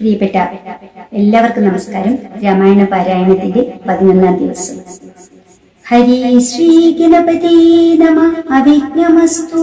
പ്രിയപ്പെട്ട എല്ലാവർക്കും നമസ്കാരം. രാമായണ പാരായണത്തിന്റെ പതിനൊന്നാം ദിവസം. ഹരി ശ്രീ ഗണപതി നമ അവിഘ്നമസ്തു.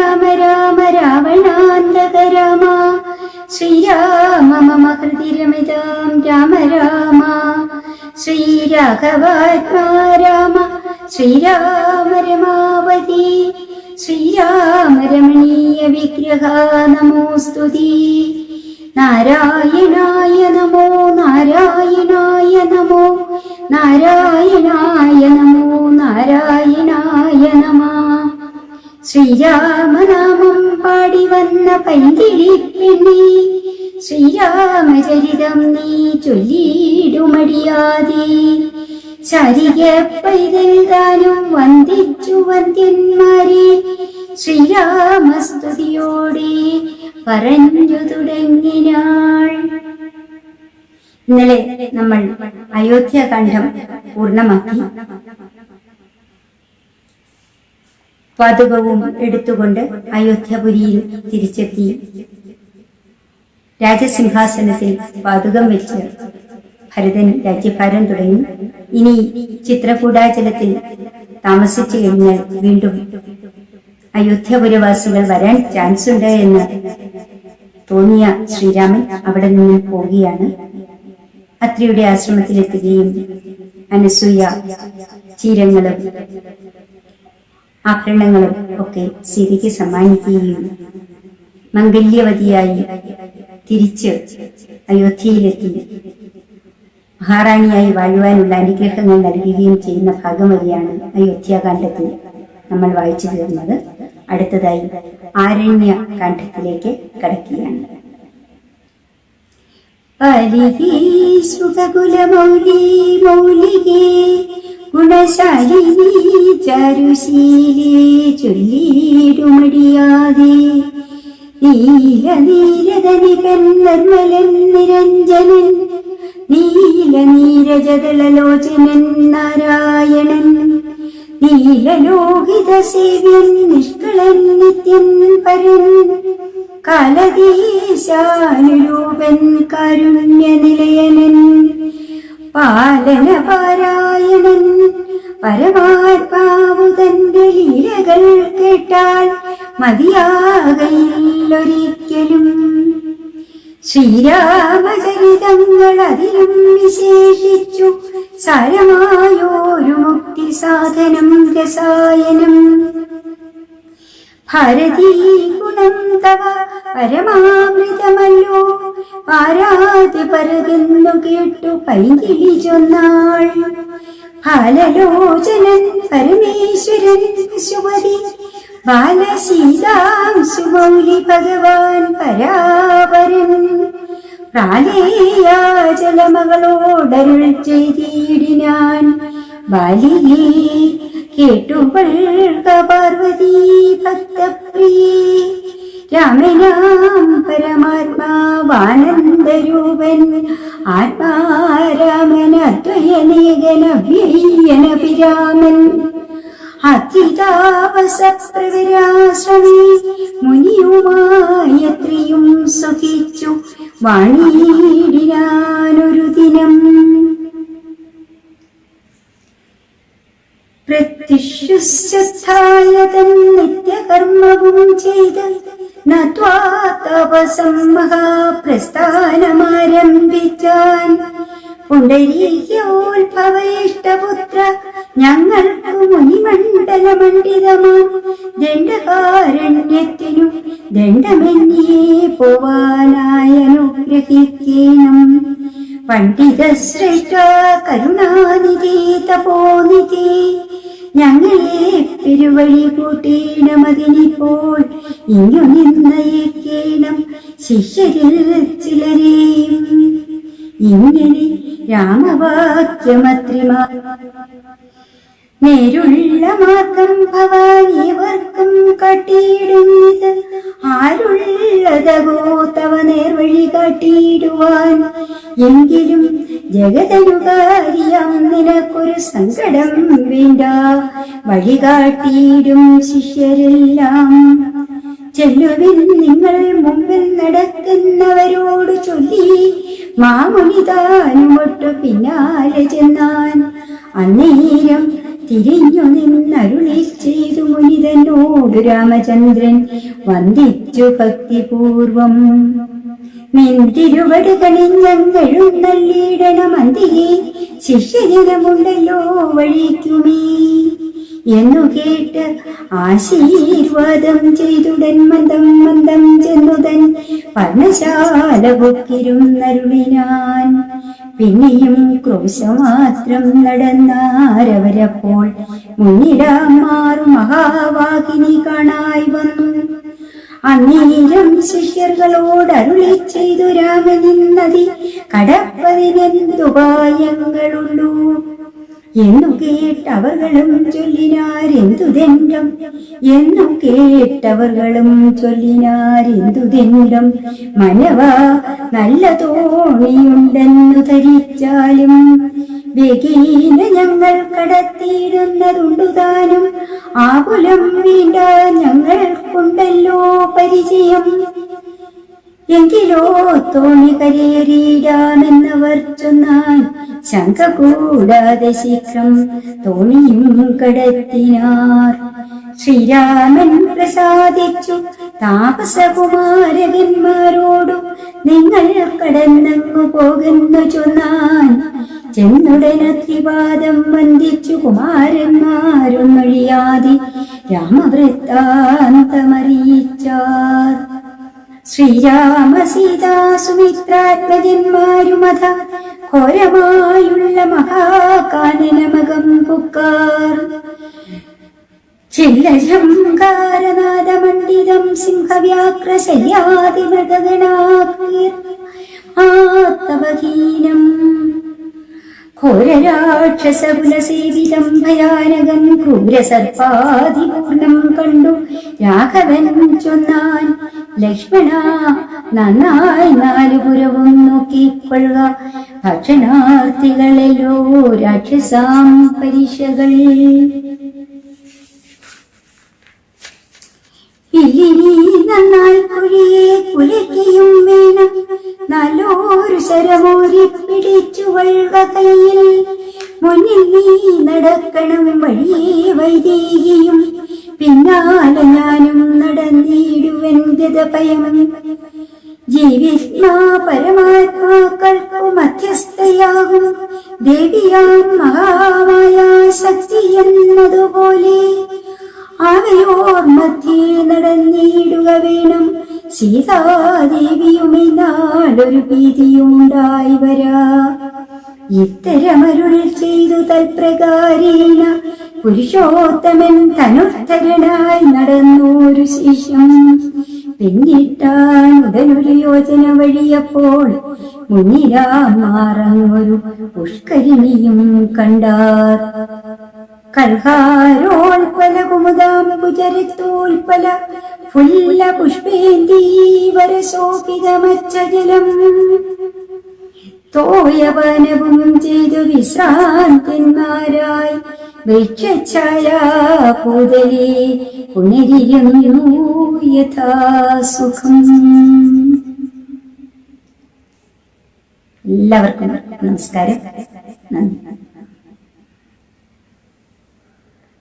ശ്രീരാഘവാത്മാ രാമ ശ്രീരാമ രമാവതി ശ്രീരാമ രമണീയ വിഗ്രഹ നമോസ്തുതി. നാരായണായ നമോ നാരായണായ നമോ. നാരായണായ നമോ നാരായണായ നമ. ശ്രീരാമനാമം പാടി വന്ന പൈകിളി പെണ്ണി. ശ്രീരാമചരിതം നീ ചൊല്ലിയിടുമടിയാതെ. ശരിക പൈതൽ താനും വന്ദിച്ചു വന്ദ്യന്മാരെ ശ്രീരാമസ്തുതിയോടെ പറഞ്ഞു തുടങ്ങിനാൾ. ഇന്നലെ നമ്മൾ അയോധ്യ അയോധ്യാകാന്ഡം പൂർണമാക്കി. പതുകവും എടുത്തുകൊണ്ട് അയോധ്യപുരിയിൽ തിരിച്ചെത്തി. രാജസിംഹാസനത്തിൽ പതുകം വെച്ച് ഭരതൻ രാജ്യഭാരം തുടങ്ങി. ഇനി ചിത്രകൂടാചലത്തിൽ താമസിച്ചു കഴിഞ്ഞാൽ വീണ്ടും അയോധ്യപുരവാസികൾ വരാൻ ചാൻസ് ഉണ്ട് എന്ന് തോന്നിയ ശ്രീരാമൻ അവിടെ നിന്ന് പോവുകയാണ്. അത്രിയുടെ ആശ്രമത്തിലെത്തുകയും അനസൂയ ചീരങ്ങളും ആഭരണങ്ങളും ഒക്കെ സീതയ്ക്ക് സമ്മാനിക്കുകയും മംഗല്യവതിയായി തിരിച്ച് അയോധ്യയിലെത്തി. മഹാറാണിയായി വാഴുവാനുള്ള അനുഗ്രഹങ്ങൾ നൽകുകയും ചെയ്യുന്ന ഭാഗമതിയാണ് അയോധ്യാകാന്ഡത്തിൽ നമ്മൾ വായിച്ചു തീർന്നത്. അടുത്തതായി ആരണ്യ കാണ്ഡത്തിലേക്ക് കടക്കുകയാണ് സുഖകുലമൗലി നിരഞ്ജനൻ നീല നീരജതളലോചനൻ നാരായണൻ നീലലോഹിത സേവ്യൻ നിഷ്കളൻ നിത്യൻ പരൻ കാലദേശാനുരൂപൻ കാരുണ്യനിലയനൻ പാലന പാരായണൻ പരമാത്മാവുതന്റെ ലീലകൾ കേട്ടാൽ മതിയാകയില്ലൊരിക്കലും. ശ്രീരാമചരിതങ്ങൾ അതിലും വിശേഷിച്ചു സാരമായോരു മുക്തി സാധനം രസായനം. ഭാരതീ ഗുണം തവ പരമാമൃതമല്ലോ പാരാതി പരതെന്നു കേട്ടു പൈകിളി ചൊന്നാൾ. ബാലലോചനൻ പരമേശ്വരൻ ശുഭതി ബാലശീതാംശുമൗലി ഭഗവാൻ പരാപരൻ പ്രാലേയാചലമകളോടരുൾ ചെയ്തിടിനാൻ. ബാലികേ കേട്ടുപൾക പാർവതി ഭക്തപ്രിയേ രാമനാം പരമാത്മാവാനന്ദരൂപൻ. ആത്മാരാമൻ അദ്വയനേകനവ്യയ്യന പിരാമൻ മുനിയുമായത്രയും സുഖിച്ചു വാണിയിടിനാനൊരു ദിനം. പ്രത്യുഷ്യുസ്ഥായ തൻ നിത്യകർമ്മവും ചെയ്ത് നത്വാതപസം മഹാപ്രസ്ഥാനമാരംഭിച്ചാൻ പുണ്ടരീകോത്ഭവ ഇഷ്ടപുത്ര ഞങ്ങൾക്ക് മുനിമണ്ഡലമണ്ഡിതമാം. ദണ്ഡകാരണ്യത്തിനു ദണ്ഡമെന്നിയെ പോവാനായി അനുഗ്രഹിക്കണം. പണ്ഡിത ശ്രേഷ്ഠ കരുണാനിധി തപോനിധി ഞങ്ങളെ പെരുവഴി കൂട്ടിയിടമതിനിപ്പോൾ ഇങ്ങു നിന്നയക്കേണം ശിഷ്യരിൽ ചിലരെയും ഇങ്ങനെ രാമവാക്യമത്രിമാ. നേരുള്ള മാർഗം ഭവാനിയവർക്കും കാട്ടിയിടുന്നത്. ആരുള്ളതകോ തവ നേർവഴി കാട്ടിയിടുവാൻ. എങ്കിലും ജഗതനുകാരിയാം നിനക്കൊരു സങ്കടം വേണ്ട. വഴി കാട്ടിയിടും ശിഷ്യരെല്ലാം. ചെല്ലുവിൻ നിങ്ങൾ മുമ്പിൽ നടക്കുന്നവരോട് ചൊല്ലി. മാമുനിതാനുമൊട്ടു പിന്നാലെ ചെന്നാൻ അന്നേരം തിരിഞ്ഞു നിന്നരുളി ചെയ്തു മുനിതനോട് രാമചന്ദ്രൻ വന്ദിച്ചു ഭക്തിപൂർവം നിന്തിരുവട് നല്ലിടണം അന്തിയെ ശിഷ്യജനമുണ്ടല്ലോ വഴിക്കുമേ. എന്നു കേട്ട് ആശീർവാദം ചെയ്തുടൻ മന്ദം മന്ദം ചെന്നുതൻ പർണശാല പൊക്കിരുന്നരുളിനാൻ പിന്നെയും ക്രോശമാത്രം നടന്നാരവരപ്പോൾ മുന്നിടാൻ മാറും മഹാവാഹിനി കാണായി വന്നു. അന്നേരം ശിഷ്യർകളോട് അരുളി ചെയ്തു രാമനിന്നതി കടപ്പതിനെന്തുപായങ്ങളുള്ളൂ? എന്നു കേട്ടവർകളും ചൊല്ലിനാരെന്തുദണ്ഡം എന്നു കേട്ടവർകളും ചൊല്ലിനാരെന്തുദണ്ഡം മനവ നല്ല തോണിയുണ്ടെന്നു ധരിച്ചാലും വേഗീന ഞങ്ങൾ കടത്തിയിടുന്നതുണ്ടു താനും. ആകുലം വീണ്ട ഞങ്ങൾക്കുണ്ടല്ലോ പരിചയം. എങ്കിലോ തോണി കരേറിയിടാമെന്നവർ ചൊന്നാൽ ശങ്ക കൂടാതെ ശീഘ്രം തോണിയും കടത്തിനാർ. ശ്രീരാമൻ പ്രസാദിച്ചു താപസകുമാരകന്മാരോടു നിങ്ങൾ കടന്നങ്ങു പോകുന്നു ചൊന്നാൻ ചെന്നുടനത്രിപാദം വന്ദിച്ചു കുമാരന്മാരൊന്നൊഴിയാതി രാമവൃത്താന്തമറിയിച്ചാർ. ശ്രീരാമ സീതാ സുമിത്രാത്മജന്മാരുമത ഘോരമായുള്ള മഹാകാനനമകം പുക്കാർ. ചില്ലശങ്കാരനാദമണ്ഡിതം സിംഹവ്യാഘ്രശയ്യാതിമൃതഗണാകീർ ആത്തവഹീനം ഘോരരാക്ഷസകുലസേവിതം ഭയാനകൻ ക്രൂരസർപ്പാതിപൂർണം കണ്ടു രാഘവൻ ചൊന്നാൻ ലക്ഷ്മണ നന്നായി നാലുപുരവും നോക്കിക്കൊള്ളുക. ഭക്ഷണാർത്ഥികളെല്ലോ രാക്ഷസാം പരീക്ഷകൾ. ഇല്ലിനി നന്നായി കുഴിയെ കുലയ്ക്കയും വേണം. നല്ലൊരു ശരമോരി പിടിച്ചു വഴുക കയ്യിൽ മുന്നിൽ നീ നടക്കണം വഴിയേ വൈദേഹിയും. പിന്നാലെ ഞാനും നടന്നിടുവൻ ഗതഭയം ജീവിത്മാ പരമാത്മാക്കൾക്കു മധ്യസ്ഥയാകും. ദേവിയാം മഹാമായ ശക്തി എന്നതുപോലെ അവയോർ മധ്യേ നടന്നിടുക വേണം. സീതാദേവിയും നാളൊരു ഭീതിയുണ്ടായി വരാ. ഇത്തരമരുൾ ചെയ്തു തൽപ്രകാരേണ പുരുഷോത്തമൻ തനുത്തരനായി നടന്നൊരു ശേഷം. പിന്നിട്ടാൻ ഉടനൊരു യോജന വഴിയപ്പോൾ മുന്നിലാമാറങ്ങൊരു പുഷ്കരിണിയും കണ്ടാർ. കൽഹാരോൽപല കുമുദാംബുചരിത്തോൽപല ഫുല്ല പുഷ്പേന്ദീവരശോഭിതമച്ചജലം തോയവനവും ചെയ്തു വിശ്രാന്തിന്മാരായി വൃക്ഷഛായ പൂതലി പുനരിരുന്നു യഥാസുഖം. എല്ലാവർക്കും നമസ്കാരം. നന്ദി.